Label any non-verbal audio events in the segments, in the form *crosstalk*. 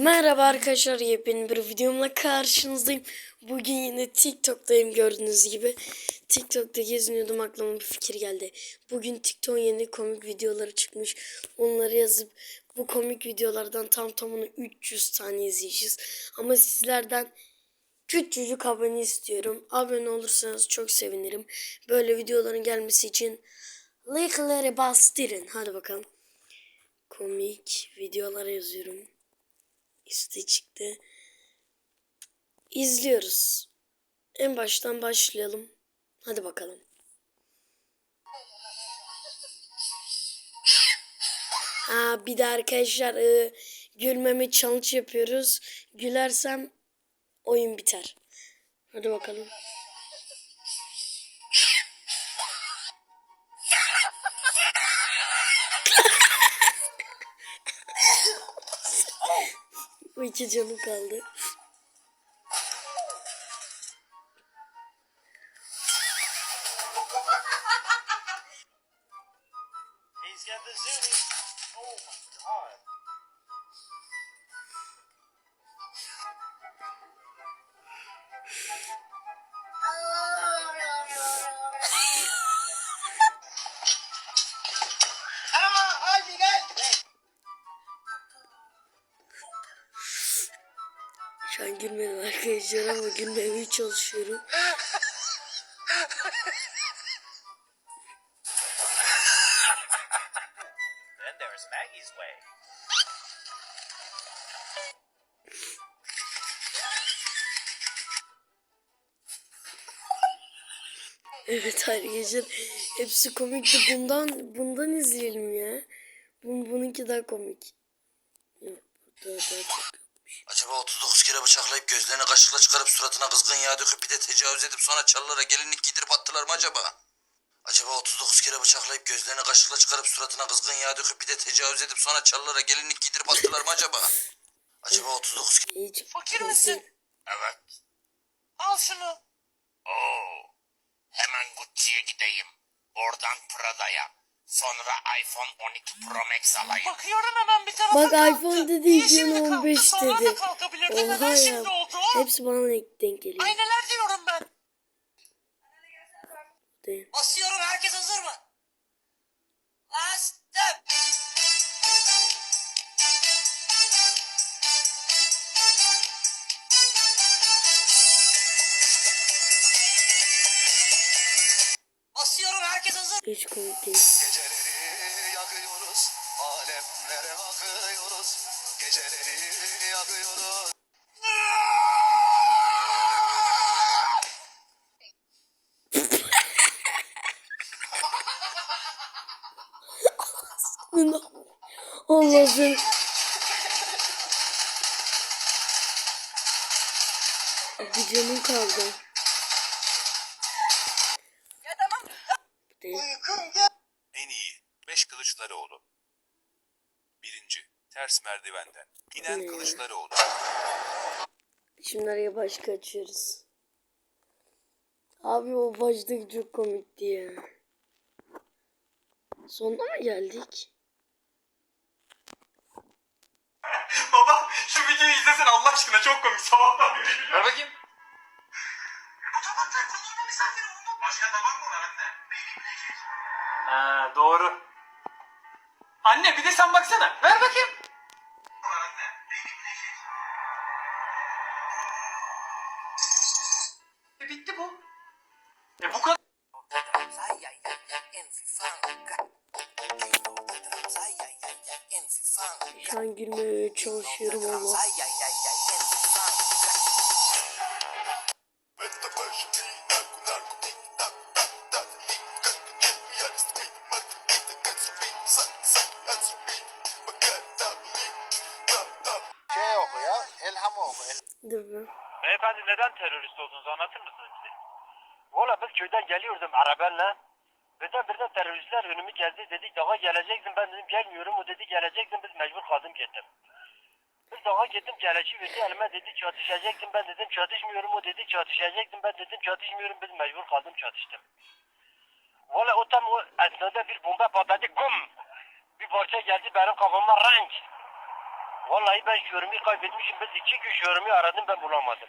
Merhaba arkadaşlar yepyeni bir videomla karşınızdayım. Bugün yine TikTok'tayım gördüğünüz gibi. TikTok'ta geziniyordum aklıma bir fikir geldi. Bugün TikTok'un yeni komik videoları çıkmış. Onları yazıp bu komik videolardan tam tamına 300 tane izleyeceğiz. Ama sizlerden küçücük abone istiyorum. Abone olursanız çok sevinirim. Böyle videoların gelmesi için like'ları bastırın. Hadi bakalım. Komik videolara yazıyorum. İşte çıktı. İzliyoruz. En baştan başlayalım. Hadi bakalım. Ha bir de arkadaşlar e, gülmeme challenge yapıyoruz. Gülersem oyun biter. Hadi bakalım. Bu iki canım kaldı. Gülmedim arkadaşlar ama gülmemeye çalışıyorum. Then there's Maggie's way. Evet arkadaşlar hepsi komikti. Bundan bundan izleyelim ya. Bun, bununki daha komik. Yok, burada daha çok yokmuş. Acaba 39 kere bıçaklayıp gözlerini kaşıkla çıkarıp suratına kızgın yağ döküp bir de tecavüz edip sonra çalılara gelinlik giydirip attılar mı acaba? Acaba 39 kere bıçaklayıp gözlerini kaşıkla çıkarıp suratına kızgın yağ döküp bir de tecavüz edip sonra çalılara gelinlik giydirip attılar mı acaba? Acaba 39 kere... Fakir misin? Evet. Al şunu. Oo. Hemen Gucci'ye gideyim. Oradan Prada'ya. Sonra iPhone 12 Pro Max alayım. Bakıyorum hemen bir tarafa Bak kalktı. iPhone dedi Niye şimdi kalktı? 2015 Sonra dedi. da. Oha Neden ya. şimdi oldu? Hepsi bana denk geliyor. Ay neler diyorum ben. Değil. Basıyorum Hiç komik değil. Geceleri yakıyoruz, alemlere akıyoruz. Geceleri yakıyoruz. Allah seni. Bir canım kaldı. Kılıçdaroğlu. Birinci Ters merdivenden. İnen Ne? Kılıçdaroğlu. Şimdi araya başka açıyoruz. Abi o baştaki çok komikti ya. Sonuna mı geldik? Baba şu videoyu izlesene Allah aşkına çok komik sabahtan beri. Ver bakayım. Bu tabaklar. Başka tabak mı var anne? Benim bilecek. Ha doğru. De sen baksana. Ver bakayım. E, bitti bu. E bu kadar. Şu an çalışıyorum ama. Oku. Dur be. Beyefendi neden terörist olduğunuzu anlatır mısınız bize? Valla biz köyden geliyordum arabayla. Birden birden teröristler önümü geldi. Dedik daha geleceksin. Ben dedim gelmiyorum. O dedi geleceksin. Biz mecbur kaldım gittim. Biz daha gittim geleci verdi elime dedi çatışacaksın. Ben dedim çatışmıyorum. O dedi çatışacaksın. Ben dedim çatışmıyorum. Biz mecbur kaldım çatıştım. Valla o tam o esnada bir bomba patladı. Gum! Bir parça geldi benim kafama renk. Vallahi ben Şörüm'ü kaybetmişim. Biz iki gün Şörüm'ü aradım ben bulamadım.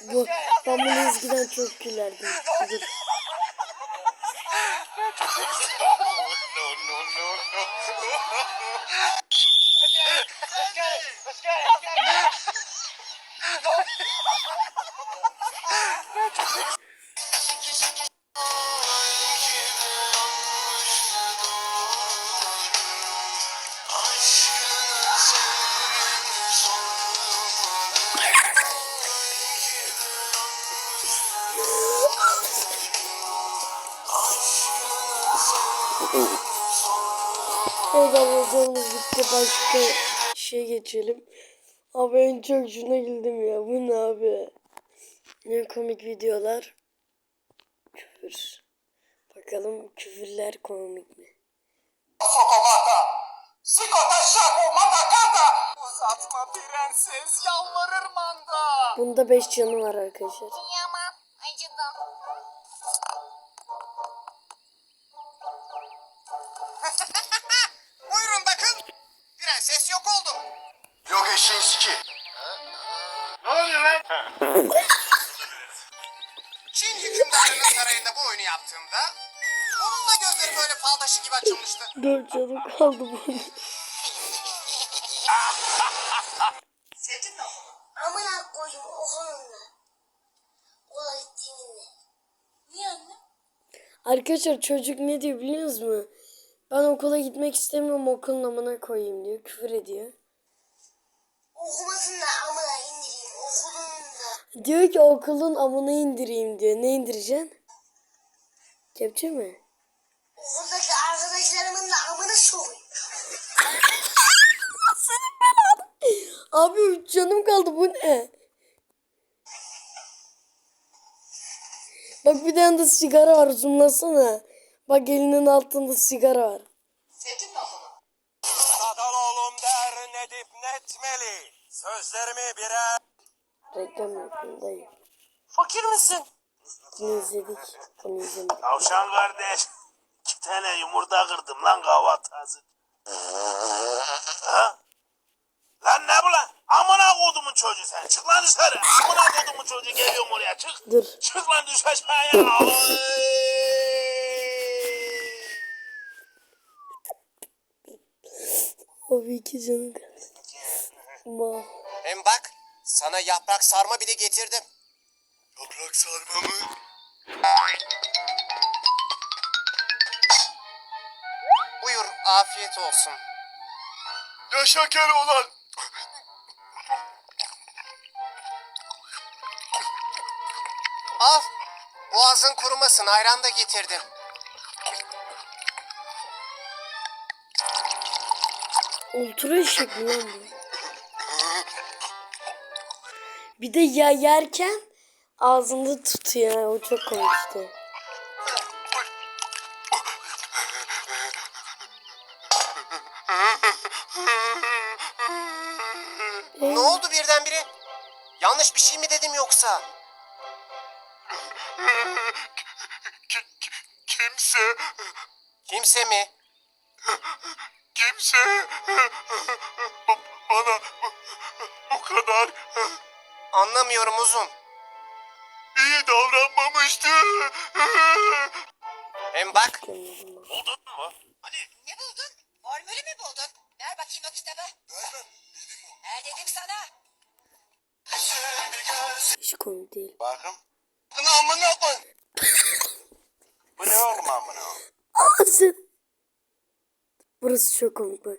Bu, ben bunu eskiden çok gülerdim. Dur. Videomuz bitti. Başka şey geçelim. Abi en çok şuna güldüm ya. Bu ne abi? Ne komik videolar. Küfür. Bakalım küfürler komik mi? Uzatma prenses yalvarır manda. Bunda 5 canı var arkadaşlar. Yaptığımda onun da gözleri böyle fal taşı gibi açılmıştı. *laughs* 4 canı kaldı bunun. Sevdin mi onu? Amına koyayım okulunla. Olay dinle. Niye anne? Arkadaşlar çocuk ne diyor biliyor musunuz? Ben okula gitmek istemiyorum okulun amına koyayım diyor. Küfür ediyor. Okumasın da amına indireyim. Okulun da. Diyor ki okulun amına indireyim diyor. Ne indireceksin? Kepçe mi? Okuldaki arkadaşlarımın da amına sokayım. Abi 3 canım kaldı bu ne? Bak bir tane de sigara var zoomlasana. Bak elinin altında sigara var. Sevdin mi onu? Sadal oğlum der nedip netmeli. Sözlerimi birer... Reklam yapayım dayı. Fakir misin? Bunu izledik. Bunu izlemedik. Tavşan kardeş. İki tane yumurta kırdım lan kahvaltı hazır. ha? Lan ne bu lan? Amına kodumun çocuğu sen. Çık lan dışarı. Amına kodumun çocuğu geliyorum oraya. Çık. Dur. Çık lan düş aşağıya. Abi iki canım kaldı. Ma. Hem bak sana yaprak sarma bile getirdim. Yaprak sarma mı? Buyur afiyet olsun. Yaşa Keloğlan. Al. Boğazın kurumasın ayran da getirdim. Ultra eşek mi lan bu? Bir de ya yerken ağzında tutuyor. O çok komik işte. Ne oldu birdenbire? Yanlış bir şey mi dedim yoksa? Kimse. Kimse mi? Kimse bana bu kadar anlamıyorum uzun. İyi davranmamıştı. Hem bak. Buldun mu? Hani Ne buldun? Formülü mü buldun? Ver bakayım o kitabı. Ver dedim sana. Hiç komik değil. Bakın. Amına koy. Bu ne oğlum amına? Ağzın. Burası çok komik bak.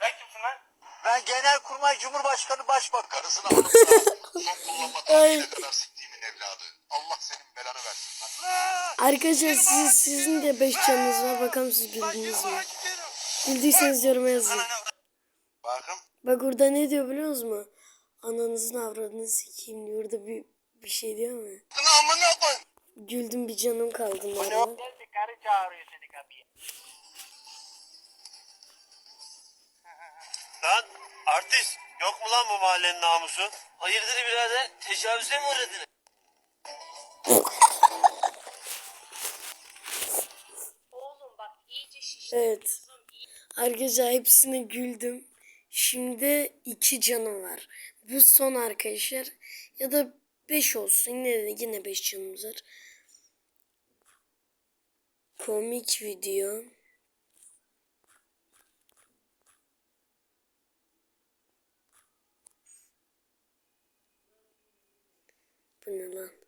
Sen kimsin lan? Ben Genelkurmay Cumhurbaşkanı Başbakan. Karısını *laughs* alıp son kullanmadan ne kadar siktiğimin evladı. Allah senin belanı versin lan. Arkadaşlar siz, sizin de 5 canınız var. Bakalım siz güldünüz mü? Güldüyseniz yoruma yazın. Bakın. Bak orada ne diyor biliyor musun? Ananızın avradını sikeyim diyor. Orada bir, bir şey diyor mu? Amına koy. Güldüm bir canım kaldı normal. Karı çağırıyor seni kapıya. Lan artist yok mu lan bu mahallenin namusu? Hayırdır birader tecavüze mi uğradın? Evet. Arkadaşlar hepsine güldüm. Şimdi iki canım var. Bu son arkadaşlar. Ya da beş olsun. Yine de yine beş canımız var. Komik video. Bu ne lan?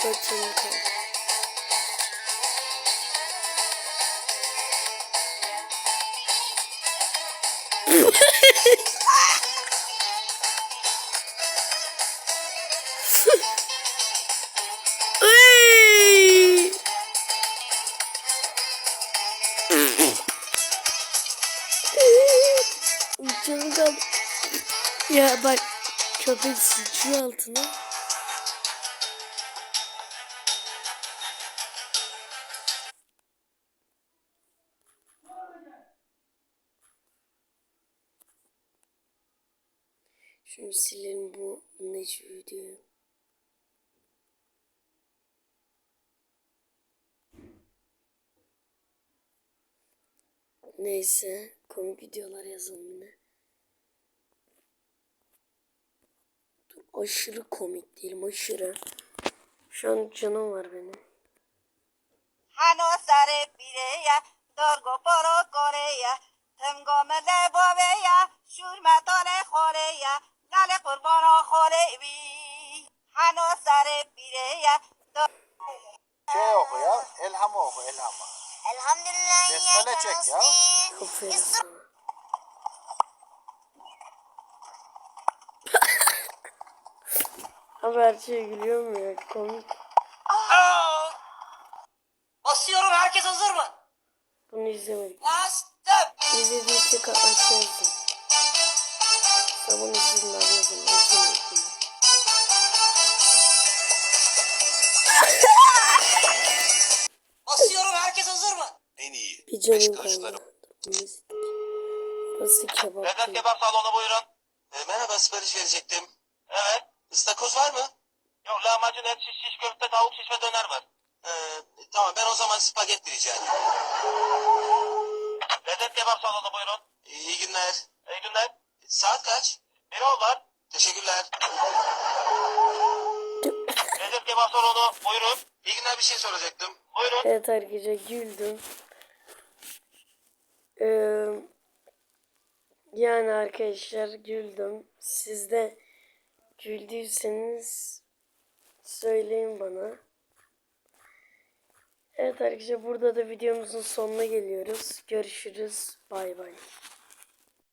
Kanka. Ay! Canım. Ya bak köpek sıçıyor altına. Şunu silin bu Necmi diyor. Neyse komik videolar yazalım yine. Dur, aşırı komik değilim aşırı. Şu an canım var benim. Hano sare pireya dorgo poro koreya temgo mele boveya şurma tole horeya شور متال خوره یا لال قربان خوره بی هنو سر پیره یا Şey oku ya. Elham'ı oku Elham'ı. Elhamdülillah Besmele çek ya. Aferin sana. Abi her şeye gülüyorum ya komik. Basıyorum herkes hazır mı? Bunu izlemedik. Bastım. İzlediysek aşağı yazın. İzlemedik bunu. Basıyorum herkes hazır mı? En iyi Bir 5 canım kaldı. İzledik. Burası kebap. Yiyor. kebap salonu buyurun. E, merhaba sipariş verecektim. Evet. İstakoz var mı? Yok lahmacun et şiş şiş köfte tavuk şiş ve döner var. Ee, tamam ben o zaman spagetti rica edeyim. Vedat kebap salonu buyurun. İyi günler. İyi günler. Saat kaç? Var. Teşekkürler. Kebap salonu buyurun. İyi günler bir şey soracaktım. Buyurun. Evet arkadaşlar güldüm. Ee, yani arkadaşlar güldüm. Siz de güldüyseniz söyleyin bana. Evet arkadaşlar burada da videomuzun sonuna geliyoruz. Görüşürüz. Bay bay.